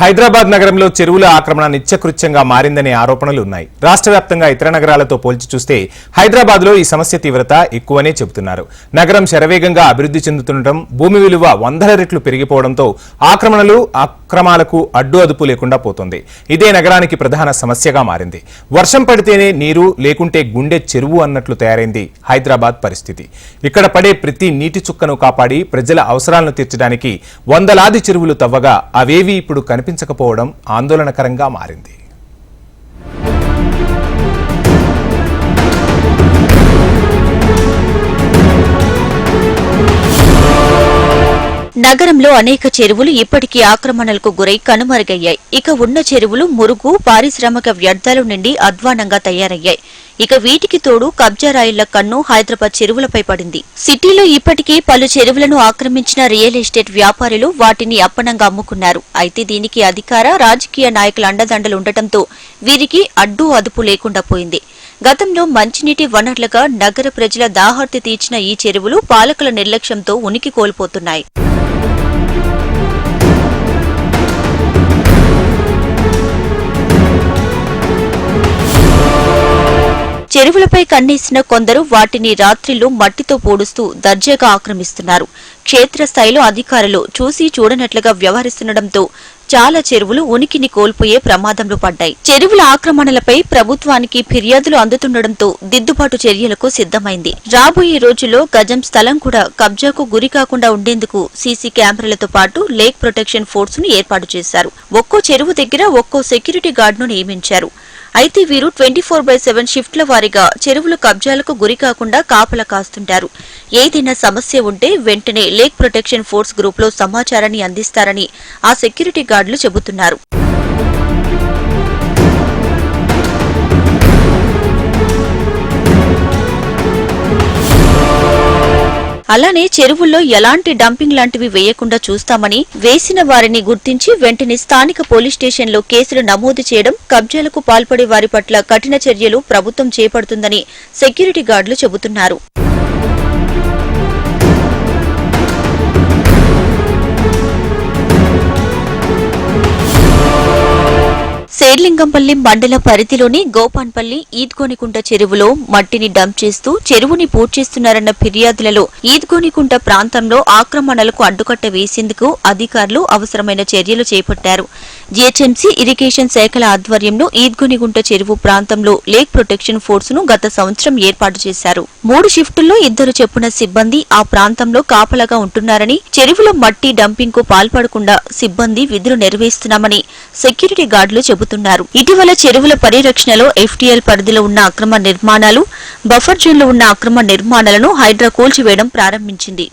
హైదరాబాద్ నగరంలో చెరువుల ఆక్రమణ నిత్యకృత్యంగా మారిందనే ఆరోపణలు ఉన్నాయి. రాష్ట్ర వ్యాప్తంగా ఇతర నగరాలతో పోల్చి చూస్తే హైదరాబాద్లో ఈ సమస్య తీవ్రత ఎక్కువనే చెబుతున్నారు. నగరం శరవేగంగా అభివృద్ధి చెందుతుండటం భూమి విలువ వందల రెట్లు పెరిగిపోవడంతో ఆక్రమణలు అక్రమాలకు అడ్డు అదుపు లేకుండా పోతుంది. ఇదే నగరానికి ప్రధాన సమస్యగా మారింది. వర్షం పడితేనే నీరు లేకుంటే గుండె చెరువు అన్నట్లు తయారైంది హైదరాబాద్ పరిస్థితి. ఇక్కడ పడే ప్రతి నీటి చుక్కను కాపాడి ప్రజల అవసరాలను తీర్చడానికి వందలాది చెరువులు తవ్వగా అవేవీ ఇప్పుడు కనిపించకపోవడం ఆందోళనకరంగా మారింది. నగరంలో అనేక చెరువులు ఇప్పటికీ ఆక్రమణలకు గురై కనుమరుగయ్యాయి. ఇక ఉన్న చెరువులు మురుగు పారిశ్రామిక వ్యర్థాలు నుండి అధ్వానంగా తయారయ్యాయి. ఇక వీటికి తోడు కబ్జారాయుళ్ళ కన్ను హైదరాబాద్ చెరువులపై పడింది. సిటీలో ఇప్పటికీ పలు చెరువులను ఆక్రమించిన రియల్ ఎస్టేట్ వ్యాపారులు వాటిని అప్పనంగా అమ్ముకున్నారు. అయితే దీనికి అధికార రాజకీయ నాయకుల అండదండలు ఉండటంతో వీరికి అడ్డు అదుపు లేకుండా పోయింది. గతంలో మంచినీటి వనరులుగా నగర ప్రజల దాహార్తి తీర్చిన ఈ చెరువులు పాలకుల నిర్లక్ష్యంతో ఉనికి కోల్పోతున్నాయి. చెరువులపై కన్నేసిన కొందరు వాటిని రాత్రిలో మట్టితో పూడుస్తూ దర్జాగా ఆక్రమిస్తున్నారు. క్షేత్రస్థాయిలో అధికారులు చూసి చూడనట్లుగా వ్యవహరిస్తుండటంతో చాలా చెరువులు ఉనికిని కోల్పోయే ప్రమాదంలో పడ్డాయి. చెరువుల ఆక్రమణలపై ప్రభుత్వానికి ఫిర్యాదులు అందుతుండటంతో దిద్దుబాటు చర్యలకు సిద్ధమైంది. రాబోయే రోజుల్లో గజం స్థలం కూడా కబ్జాకు గురి కాకుండా ఉండేందుకు సీసీ కెమెరాలతో పాటు లేక్ ప్రొటెక్షన్ ఫోర్స్ను ఏర్పాటు చేశారు. ఒక్కో చెరువు దగ్గర ఒక్కో సెక్యూరిటీ గార్డును నియమించారు. అయితే వీరు ట్వంటీ ఫోర్ బై సెవెన్ షిఫ్ట్ల వారీగా చెరువులు కబ్జాలకు గురి కాకుండా కాపలా కాస్తుంటారు. ఏదైనా సమస్య ఉంటే వెంటనే లేక్ ప్రొటెక్షన్ ఫోర్స్ గ్రూప్లో సమాచారాన్ని అందిస్తారని ఆ సెక్యూరిటీ గార్డులు చెబుతున్నారు. అలానే చెరువుల్లో ఎలాంటి డంపింగ్ లాంటివి వేయకుండా చూస్తామని వేసిన వారిని గుర్తించి వెంటనే స్థానిక పోలీస్ స్టేషన్లో కేసులు నమోదు చేయడం కబ్జాలకు పాల్పడే వారి పట్ల కఠిన చర్యలు ప్రభుత్వం చేపడుతుందని సెక్యూరిటీ గార్డులు చెబుతున్నారు. శేర్లింగంపల్లి మండల పరిధిలోని గోపాన్పల్లి ఈద్గోనికుంట చెరువులో మట్టిని డంప్ చేస్తూ చెరువుని పూడ్చేస్తున్నారన్న ఫిర్యాదులలో ఈద్గోనికుంట ప్రాంతంలో ఆక్రమణలకు అడ్డుకట్ట వేసేందుకు అధికారులు అవసరమైన చర్యలు చేపట్టారు. జీహెచ్ఎంసీ ఇరిగేషన్ శాఖల ఆధ్వర్యంలో ఈద్గునిగుంట చెరువు ప్రాంతంలో లేక్ ప్రొటెక్షన్ ఫోర్స్ను గత సంవత్సరం ఏర్పాటు చేశారు. మూడు షిఫ్టుల్లో ఇద్దరు చెప్పున సిబ్బంది ఆ ప్రాంతంలో కాపలాగా ఉంటున్నారని చెరువులో మట్టి డంపింగ్కు పాల్పడకుండా సిబ్బంది విధులు నెరవేరుస్తున్నామని సెక్యూరిటీ గార్డులు చెబుతున్నారు. ఇటీవల చెరువుల పరిరక్షణలో ఎఫ్టీఎల్ పరిధిలో ఉన్న అక్రమ నిర్మాణాలు బఫర్ జోన్లో ఉన్న అక్రమ నిర్మాణాలను హైడ్రా కూల్చివేయడం ప్రారంభించింది.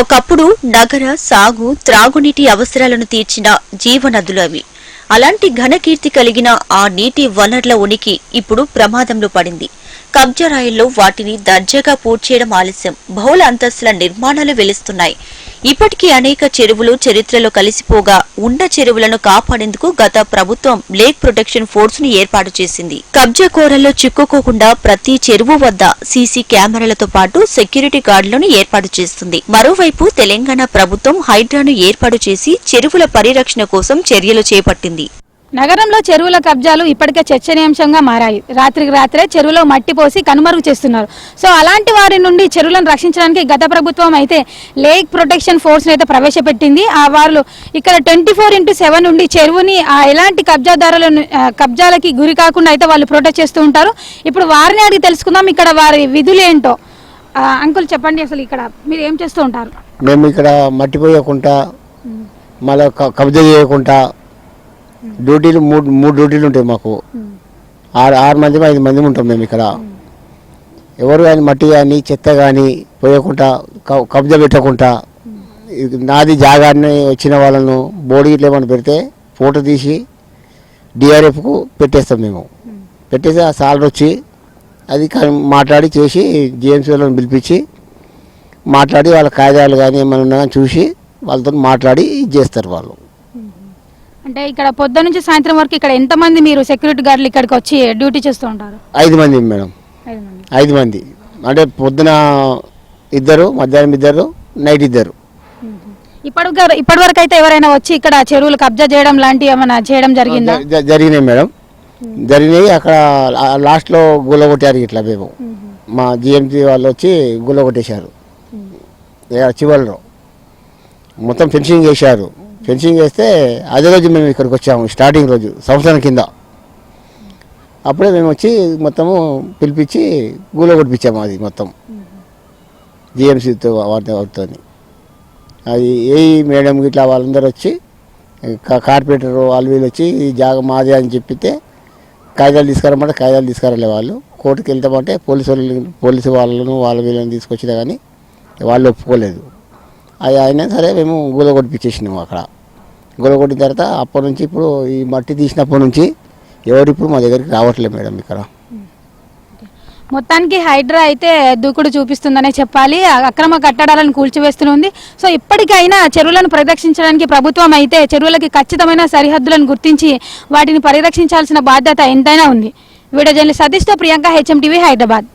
ఒకప్పుడు నగర సాగు త్రాగునీటి అవసరాలను తీర్చిన జీవనదులు అవి. అలాంటి ఘనకీర్తి కలిగిన ఆ నీటి వనరుల ఉనికి ఇప్పుడు ప్రమాదంలో పడింది. కబ్జరాయిల్లో వాటిని దర్జాగా పూడ్చేయడం ఆలస్యం. బహుళ అంతస్తుల నిర్మాణాలు వెలుస్తున్నాయి. ఇప్పటికీ అనేక చెరువులు చరిత్రలో కలిసిపోగా ఉన్న చెరువులను కాపాడేందుకు గత ప్రభుత్వం లేక్ ప్రొటెక్షన్ ఫోర్స్ను ఏర్పాటు చేసింది. కబ్జా కోరల్లో చిక్కుకోకుండా ప్రతి చెరువు వద్ద సీసీ కెమెరాలతో పాటు సెక్యూరిటీ గార్డులను ఏర్పాటు చేస్తుంది. మరోవైపు తెలంగాణ ప్రభుత్వం హైడ్రాను ఏర్పాటు చేసి చెరువుల పరిరక్షణ కోసం చర్యలు చేపట్టింది. నగరంలో చెరువుల కబ్జాలు ఇప్పటికే చర్చనీయాంశంగా మారాయి. రాత్రికి రాత్రే చెరువులో మట్టి పోసి కనుమరుగు చేస్తున్నారు. సో అలాంటి వారి నుండి చెరువులను రక్షించడానికి గత ప్రభుత్వం అయితే లేక్ ప్రొటెక్షన్ ఫోర్స్ని అయితే ప్రవేశపెట్టింది. ఆ వాళ్ళు ఇక్కడ ట్వంటీ ఫోర్ ఇంటూ సెవెన్ ఉండి చెరువుని ఎలాంటి కబ్జాదారుల కబ్జాలకి గురి కాకుండా అయితే వాళ్ళు ప్రొటెక్ట్ చేస్తూ ఉంటారు. ఇప్పుడు వారిని అడిగి తెలుసుకుందాం ఇక్కడ వారి విధులు ఏంటో. అంకుల్ చెప్పండి అసలు ఇక్కడ మీరు ఏం చేస్తూ ఉంటారు? మేము ఇక్కడ మట్టి పోయకుండా మళ్ళీ కబ్జా చేయకుండా డ్యూటీలు మూడు మూడు డ్యూటీలు ఉంటాయి మాకు. ఆరు ఆరు మంది ఐదు మంది ఉంటాం మేము ఇక్కడ. ఎవరు కానీ మట్టి కానీ చెత్త కానీ పోయకుండా కబ్జా పెట్టకుండా నాది జాగాన్ని వచ్చిన వాళ్ళను బోర్డు ఇట్లా ఏమైనా పెడితే ఫోటో తీసి డిఆర్ఎఫ్కు పెట్టేస్తాం మేము. పెట్టేసి ఆ సాలరీ వచ్చి అది మాట్లాడి చేసి జేఎంసీ వాళ్ళని పిలిపించి మాట్లాడి వాళ్ళ కాయిదాలు కానీ ఏమైనా ఉన్నా కానీ చూసి వాళ్ళతో మాట్లాడి ఇది చేస్తారు వాళ్ళు. అంటే ఇక్కడ పొద్దు నుంచి సాయంత్రం వరకు ఇక్కడ ఎంతమంది మీరు సెక్యూరిటీ గార్డులు ఇక్కడికి వచ్చి డ్యూటీ చేస్తూ ఉంటారు? ఐదు మంది మేడం. ఐదు మంది. అంటే పొద్దున ఇద్దరు మధ్యాహ్నం ఇద్దరు నైట్ ఇద్దరు. ఇప్పటి ఇప్పటి వరకు అయితే ఎవరైనా వచ్చి ఇక్కడ చెరువులు కబ్జా చేయడం లాంటి ఏమైనా చేయడం జరిగిందా? జరిగినాయి మేడం. జరిగినాయి. అక్కడ లా- లాస్ట్లో గుల్ల కొట్టారు ఇట్లా మేము. మా జిఎంసీ వాళ్ళు వచ్చి గుల్ల కొట్టేశారు. చివరిలో. మొత్తం ఫెన్సింగ్ చేశారు. ఫెన్సింగ్ చేస్తే అదే రోజు మేము ఇక్కడికి వచ్చాము స్టార్టింగ్ రోజు సంవత్సరం కింద. అప్పుడే మేము వచ్చి మొత్తము పిలిపించి గూలో కొట్టించాము అది మొత్తం. జిఎంసీతో వారి వాటితో అది ఏ మేడం ఇట్లా వాళ్ళందరూ వచ్చి కార్పొరేటర్ వాళ్ళు వీళ్ళు వచ్చి ఈ జాగ మాది అని చెప్పితే కాగితాలు తీసుకురమ్మంటే కాగితాలు తీసుకురాలే వాళ్ళు. కోర్టుకి వెళ్తామంటే పోలీసు వాళ్ళు పోలీసు వాళ్ళను వాళ్ళ వీళ్ళని తీసుకొచ్చినా కానీ వాళ్ళు ఒప్పుకోలేదు. అది అయినా సరే మేము గూల కొట్టిపించేసినాము అక్కడ. గూల కొట్టిన తర్వాత అప్పటి నుంచి ఇప్పుడు ఈ మట్టి తీసినప్పటి నుంచి ఎవరు ఇప్పుడు మా దగ్గరికి రావట్లేదు మేడం ఇక్కడ. మొత్తానికి హైడ్రా అయితే దూకుడు చూపిస్తుందనే చెప్పాలి. అక్రమ కట్టడాలను కూల్చివేస్తుంది సో ఇప్పటికైనా చెరువులను పరిరక్షించడానికి ప్రభుత్వం అయితే చెరువులకి ఖచ్చితమైన సరిహద్దులను గుర్తించి వాటిని పరిరక్షించాల్సిన బాధ్యత ఎంతైనా ఉంది. వీడియో జర్నలిస్ట్ సతీష్తో ప్రియాంక హెచ్ఎం టీవీ హైదరాబాద్.